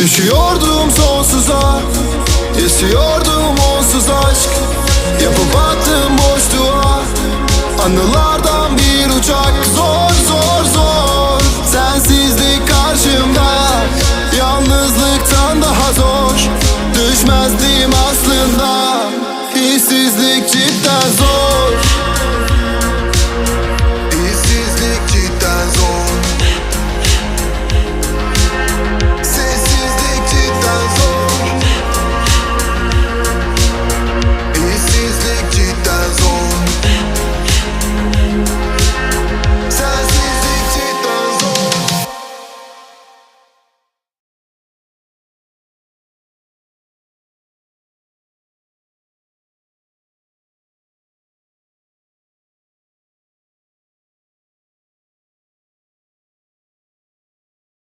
Düşüyordum sonsuza Esiyordum onsuz aşk. Yapıp attım boşluğa Anılardan bir uçak. Zor zor zor Sensizlik karşımda. Yalnızlıktan daha zor Düşmezdim aslında. İşsizlik cidden zor